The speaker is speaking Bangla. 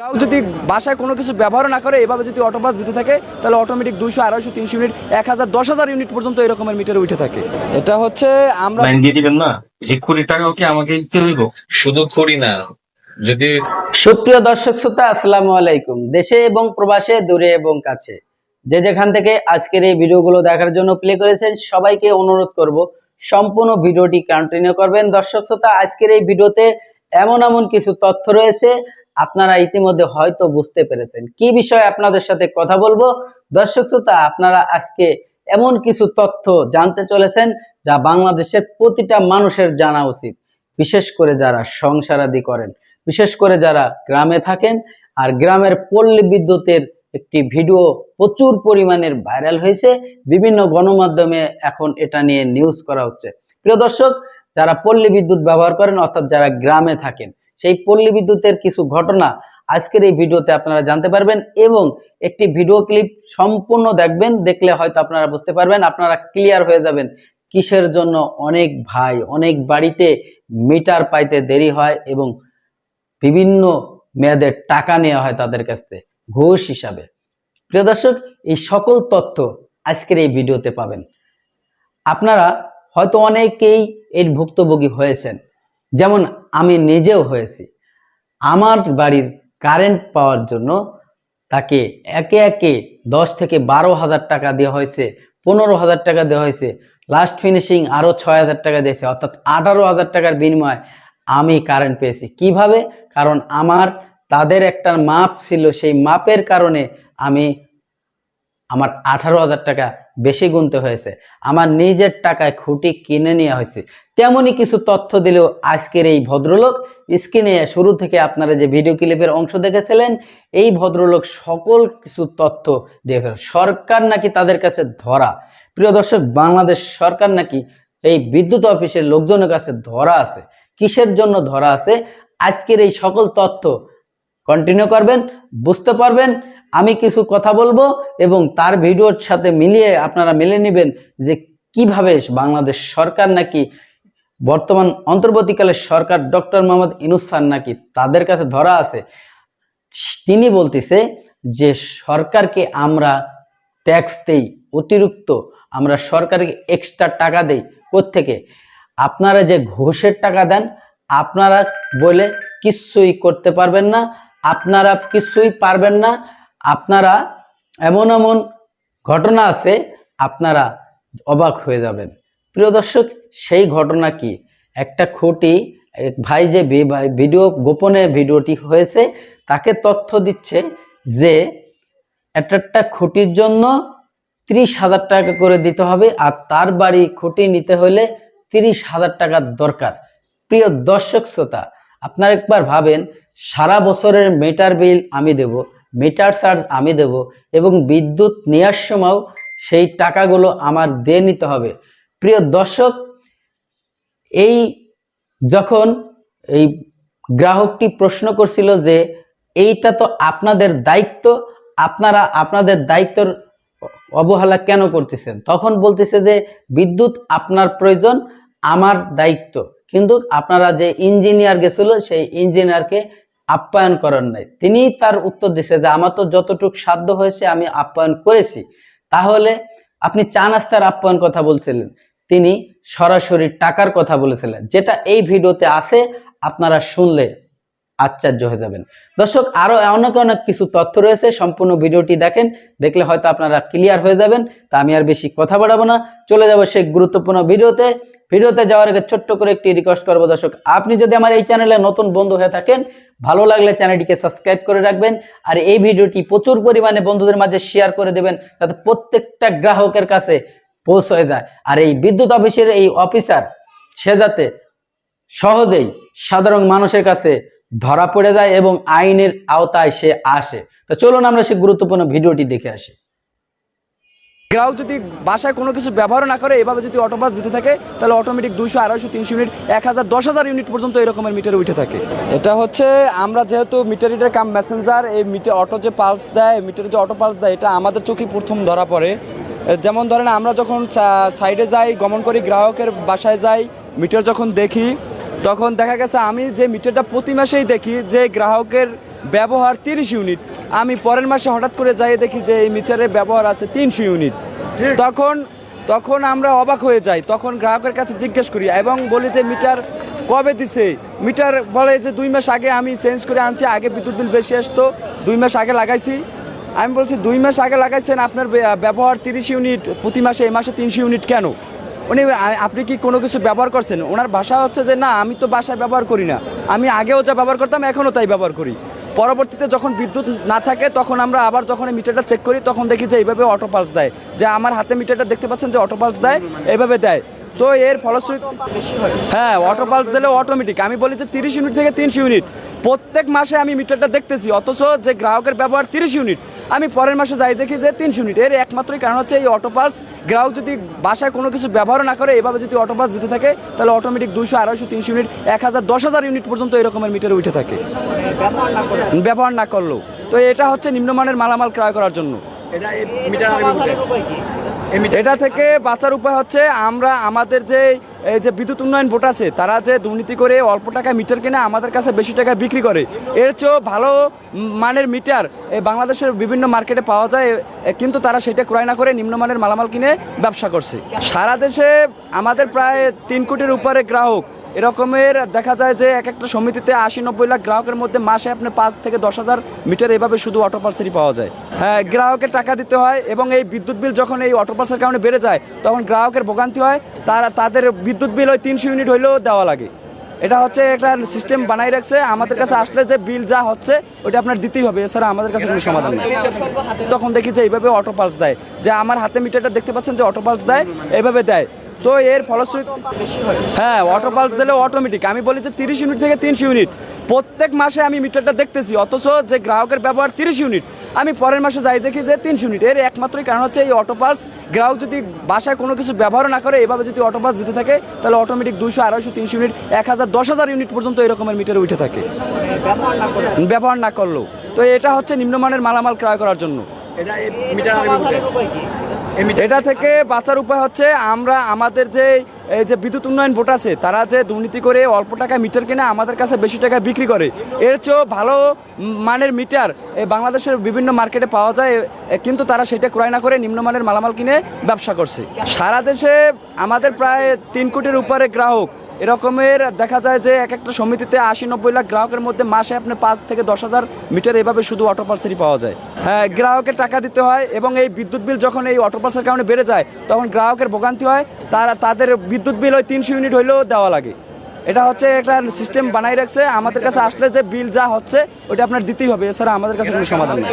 গ্রাহক যদি বাসায় কোনো কিছু ব্যবহার না করে এভাবে যদি অটো পাস দিতে থাকে তাহলে অটোমেটিক দুইশো আড়াইশো তিনশো ইউনিট এক হাজার দশ হাজার ইউনিট পর্যন্ত এরকমের মিটারে উঠে থাকে। এটা হচ্ছে আমরা দিয়ে দিবেন না? এই কোটি টাকাও কি আমাকে দিতে হইব? শুধু করি না যদি সুপ্রিয় দর্শক শ্রোতা আসসালামু আলাইকুম। দেশে এবং প্রবাসে দূরে এবং কাছে। যে যেখান থেকে আজকের এই ভিডিওগুলো দেখার জন্য প্লে করেছেন সবাইকে অনুরোধ করব সম্পূর্ণ ভিডিওটি কন্টিনিউ করবেন। দর্শক শ্রোতা আজকের এই ভিডিওতে এমন এমন কিছু তথ্য রয়েছে। আপনারা ইতিমধ্যে হয়তো বুঝতে পেরেছেন। কি বিষয়ে আপনাদের সাথে কথা বলব? দর্শক শ্রোতা, আপনারা আজকে এমন কিছু তথ্য জানতে চলেছেন যা বাংলাদেশের প্রতিটা মানুষের জানা উচিত। বিশেষ করে যারা সংসারাদি করেন, বিশেষ করে যারা গ্রামে থাকেন। আর গ্রামের পল্লী বিদ্যুতের একটি ভিডিও প্রচুর পরিমাণের ভাইরাল হয়েছে। বিভিন্ন গণমাধ্যমে এখন এটা নিয়ে নিউজ করা হচ্ছে। প্রিয় দর্শক, যারা পল্লী বিদ্যুৎ ব্যবহার করেন, অর্থাৎ যারা গ্রামে থাকেন সেই পল্লী বিদ্যুতের কিছু ঘটনা আজকের এই ভিডিওতে আপনারা জানতে পারবেন এবং একটি ভিডিও ক্লিপ সম্পূর্ণ দেখবেন, দেখলে হয়তো আপনারা বুঝতে পারবেন, আপনারা ক্লিয়ার হয়ে যাবেন কিসের জন্য অনেক ভাই, অনেক বাড়িতে মিটার পাইতে দেরি হয় এবং বিভিন্ন মেয়াদের টাকা নেওয়া হয় তাদের কাছ থেকে, ঘুষ হিসাবে। প্রিয় দর্শক, এই সকল তথ্য আজকের এই ভিডিওতে পাবেন। আপনারা হয়তো অনেকেই এর ভুক্তভোগী হয়েছেন যেমন আমি নিজেও হয়েছি। আমার বাড়ির কারেন্ট পাওয়ার জন্য তাকে একে একে দশ থেকে বারো হাজার টাকা দেওয়া হয়েছে, পনেরো হাজার টাকা দেওয়া হয়েছে লাস্ট ফিনিশিং আরও ছয় হাজার টাকা দিয়েছে, অর্থাৎ আঠারো হাজার টাকার বিনিময়ে আমি কারেন্ট পেয়েছি। কীভাবে? কারণ আমার তাদের একটা মাপ ছিল, সেই মাপের কারণে আমি আমার আঠারো হাজার টাকা বেশি গুনতে হয়েছে। আমার নিজের টাকায় খুঁটি কিনে নেওয়া হয়েছে। তেমনই কিছু তথ্য দিলেও আজকের এই ভদ্রলোক স্ক্রিনে শুরু থেকে আপনারা যে ভিডিও ক্লিপের অংশ দেখেছিলেন, এই ভদ্রলোক সকল কিছু তথ্য দিয়েছেন। সরকার নাকি তাদের কাছে ধরা? প্রিয় দর্শক, বাংলাদেশ সরকার নাকি এই বিদ্যুৎ অফিসের লোকজনের কাছে ধরা আছে? কিসের জন্য ধরা আছে? আজকের এই সকল তথ্য কন্টিনিউ করবেন, বুঝতে পারবেন। আমি কিছু কথা বলব এবং তার ভিডিওর সাথে মিলিয়ে আপনারা মিলে নেবেন যে কীভাবে বাংলাদেশ সরকার নাকি বর্তমান অন্তর্বর্তীকালে সরকার ডক্টর মোহাম্মদ ইনুস খান নাকি তাদের কাছে ধরা আছে। তিনি বলতেছে যে সরকারকে আমরা ট্যাক্স দেই, অতিরিক্ত আমরা সরকারকে এক্সট্রা টাকা দেই থেকে আপনারা যে ঘুষের টাকা দেন, আপনারা বলে কিছুই করতে পারবেন না, আপনারা কিছুই পারবেন না আপনারা এমন এমন ঘটনা আছে, আপনারা অবাক হয়ে যাবেন। প্রিয় দর্শক, সেই ঘটনা কি? একটা খুঁটি ভাই যে ভিডিও, গোপনে ভিডিওটি হয়েছে, তাকে তথ্য দিচ্ছে যে একটা খুঁটির জন্য ত্রিশ হাজার টাকা করে দিতে হবে আর তার বাড়ি খুঁটি নিতে হলে তিরিশ হাজার টাকার দরকার। প্রিয় দর্শক, শ্রোতা, আপনারা একবার ভাবেন, সারা বছরের মিটার বিল আমি দেব মিটার চার্জ আমি দেব এবং বিদ্যুৎ নেওয়ার সময়ও সেই টাকাগুলো আমার দিয়ে নিতে হবে। প্রিয় দর্শক, এই যখন এই গ্রাহকটি প্রশ্ন করছিল যে এইটা তো আপনাদের দায়িত্ব, আপনারা আপনাদের দায়িত্বর অবহেলা কেন করতেছেন? তখন বলতেছে যে বিদ্যুৎ আপনার প্রয়োজন, আমার দায়িত্ব। কিন্তু আপনারা যে ইঞ্জিনিয়ার গেছিল, সেই ইঞ্জিনিয়ারকে আপ্যায়ন করেন নাই। তিনি তার উত্তর দিছে যে, আমার তো যতটুকু সাধ্য হয়েছে আমি আপ্যায়ন করেছি। তাহলে আপনি চা নাস্তার আপ্যায়ন কথা বলছিলেন। তিনি সরাসরি টাকার কথা বলেছিলেন। যেটা এই ভিডিওতে আছে, আপনারা শুনলে আশ্চর্য হয়ে যাবেন। দর্শক, আরও অনেক অনেক কিছু তথ্য রয়েছে। সম্পূর্ণ ভিডিওটি দেখেন। দেখলে হয়তো আপনারা ক্লিয়ার হয়ে যাবেন। তা আমি আর বেশি কথা বাড়াবো না। চলে যাব সেই গুরুত্বপূর্ণ ভিডিওতে। ভিডিওতে যাওয়ার আগে ছোট্ট করে একটি রিকোয়েস্ট করব দর্শক, আপনি যদি আমার এই চ্যানেলে নতুন বন্ধু হয়ে থাকেন ভালো লাগলে চ্যানেলটিকে সাবস্ক্রাইব করে রাখবেন আর এই ভিডিওটি প্রচুর পরিমাণে বন্ধুদের মাঝে শেয়ার করে দেবেন যাতে প্রত্যেকটা গ্রাহকের কাছে পৌঁছে যায়। আর এই বিদ্যুৎ অফিসের এই অফিসার সে যাতে সহজেই সাধারণ মানুষের কাছে ধরা পড়ে যায় এবং আইনের আওতায় সে আসে। তো চলুন আমরা সে গুরুত্বপূর্ণ ভিডিওটি দেখে আসি। গ্রাহক যদি বাসায় কোনো কিছু ব্যবহার না করে, এভাবে যদি অটো পাস দিতে থাকে, তাহলে অটোমেটিক দুশো আড়াইশো, তিনশো ইউনিট এক হাজার, দশ হাজার ইউনিট পর্যন্ত এরকমের মিটারে উঠে থাকে। এটা হচ্ছে আমরা যেহেতু মিটার রিডার কাম মেসেঞ্জার এই মিটার অটো যে পালস দেয় মিটারে যে অটো পালস দেয়, এটা আমাদের চোখে প্রথম ধরা পড়ে। যেমন ধরেন আমরা যখন সাইডে যাই, গমন করি, গ্রাহকের বাসায় যাই মিটার যখন দেখি, তখন দেখা গেছে আমি যে মিটারটা প্রতি মাসেই দেখি, যে গ্রাহকের ব্যবহার তিরিশ ইউনিট। আমি পরের মাসে হঠাৎ করে যাই দেখি যে এই মিটারের ব্যবহার আছে তিনশো ইউনিট। তখন তখন আমরা অবাক হয়ে যাই। তখন গ্রাহকের কাছে জিজ্ঞেস করি এবং বলি যে মিটার কবে দিছে? মিটার বলে যে দুই মাস আগে আমি চেঞ্জ করে আনছি আগে বিদ্যুৎ বিল বেশি আসতো দুই মাস আগে লাগাইছি। আমি বলছি দুই মাস আগে লাগাইছেন আপনার ব্যবহার তিরিশ ইউনিট প্রতি মাসে এই মাসে তিনশো ইউনিট কেন? উনি আপনি কি কোনো কিছু ব্যবহার করছেন? ওনার ভাষা হচ্ছে যে না আমি তো বাসায় ব্যবহার করি না। আমি আগেও যা ব্যবহার করতাম এখনও তাই ব্যবহার করি। পরবর্তীতে যখন বিদ্যুৎ না থাকে, তখন আমরা আবার যখন মিটারটা চেক করি, তখন দেখি যে এইভাবে অটো পালস দেয়। যে আমার হাতে মিটারটা দেখতে পাচ্ছেন যে অটো পালস দেয় এভাবে দেয়। তো এর ফলশ্রুতি হ্যাঁ অটো পালস দিলে অটোমেটিক আমি বলি যে তিরিশ ইউনিট থেকে তিনশো ইউনিট প্রত্যেক মাসে আমি মিটারটা দেখতেছি, অথচ যে গ্রাহকের ব্যবহার তিরিশ ইউনিট আমি পরের মাসে যাই দেখি যে তিনশো ইউনিট এর একমাত্রই কারণ হচ্ছে এই অটো পার্স গ্রাহক যদি বাসায় কোনো কিছু ব্যবহার না করে, এভাবে যদি অটো পার্স দিতে থাকে, তাহলে অটোমেটিক দুশো আড়াইশো, তিনশো ইউনিট এক হাজার, দশ হাজার ইউনিট পর্যন্ত এরকমের মিটার উঠে থাকে। ব্যবহার না করলেও। তো এটা হচ্ছে নিম্নমানের মালামাল ক্রয় করার জন্য। থেকে বাঁচার উপায় হচ্ছে আমরা আমাদের যে এই যে বিদ্যুৎ উন্নয়ন বোর্ড আছে তারা যে দুর্নীতি করে অল্প টাকায় মিটার কিনে আমাদের কাছে বেশি টাকা বিক্রি করে এর চেয়েও ভালো মানের মিটার এই বাংলাদেশের বিভিন্ন মার্কেটে পাওয়া যায় কিন্তু তারা সেটা ক্রয় না করে নিম্নমানের মালামাল কিনে ব্যবসা করছে। সারা দেশে আমাদের প্রায় তিন কোটির উপরে গ্রাহক এরকমের দেখা যায় যে এক একটা সমিতিতে আশি নব্বই লাখ গ্রাহকের মধ্যে মাসে আপনার পাঁচ থেকে দশ হাজার মিটার এভাবে শুধু অটো পালসারই পাওয়া যায়। হ্যাঁ গ্রাহকের টাকা দিতে হয় এবং এই বিদ্যুৎ বিল যখন এই অটো পালসের কারণে বেড়ে যায়, তখন গ্রাহকের ভোগান্তি হয়, তারা, তাদের বিদ্যুৎ বিল ওই তিনশো ইউনিট হইলেও দেওয়া লাগে। এটা হচ্ছে একটা সিস্টেম বানাই রাখছে, আমাদের কাছে আসলে যে বিল যা হচ্ছে ওটা আপনার দিতেই হবে, এছাড়া আমাদের কাছে কোনো সমাধান নেই। তখন দেখি যে এইভাবে অটো পালস দেয়, যে আমার হাতে মিটারটা দেখতে পাচ্ছেন যে অটো পালস দেয় এইভাবে দেয়। তো এর ফলশ্রুতি হ্যাঁ অটো পালস দিলে অটোমেটিক আমি বলি যে তিরিশ ইউনিট থেকে তিনশো ইউনিট প্রত্যেক মাসে আমি মিটারটা দেখতেছি, অথচ যে গ্রাহকের ব্যবহার তিরিশ ইউনিট আমি পরের মাসে যাই দেখি যে তিনশো ইউনিট এর একমাত্রই কারণ হচ্ছে এই অটো পালস গ্রাহক যদি বাসায় কোনো কিছু ব্যবহার না করে, এভাবে যদি অটো পালস দিতে থাকে, তাহলে অটোমেটিক দুশো আড়াইশো, তিনশো ইউনিট এক হাজার, দশ হাজার ইউনিট পর্যন্ত এরকমের মিটারে উঠে থাকে। ব্যবহার না করলেও। তো এটা হচ্ছে নিম্নমানের মালামাল ক্রয় করার জন্য। এটা থেকে বাঁচার উপায় হচ্ছে আমরা আমাদের যে, এই যে বিদ্যুৎ উন্নয়ন বোর্ড আছে, তারা যে দুর্নীতি করে অল্প টাকায় মিটার কিনে আমাদের কাছে বেশি টাকায় বিক্রি করে, এর চেয়েও ভালো মানের মিটার বাংলাদেশের বিভিন্ন মার্কেটে পাওয়া যায় কিন্তু তারা সেটা ক্রয় না করে নিম্নমানের মালামাল কিনে ব্যবসা করছে। সারা দেশে আমাদের প্রায় তিন কোটির উপরে গ্রাহক এরকমের দেখা যায় যে এক একটা সমিতিতে আশি নব্বই লাখ গ্রাহকের মধ্যে মাসে আপনি পাঁচ থেকে দশ হাজার মিটার এভাবে শুধু অটো পালসারই পাওয়া যায়। হ্যাঁ গ্রাহকের টাকা দিতে হয় এবং এই বিদ্যুৎ বিল যখন এই অটো পালসের কারণে বেড়ে যায়, তখন গ্রাহকের ভোগান্তি হয়। তারা, তাদের বিদ্যুৎ বিল ওই তিনশো ইউনিট হইলেও দেওয়া লাগে। এটা হচ্ছে একটা সিস্টেম বানাই রাখছে। আমাদের কাছে আসলে যে বিল যা হচ্ছে ওটা আপনার দিতেই হবে। এছাড়া আমাদের কাছে কোনো সমাধান নেই।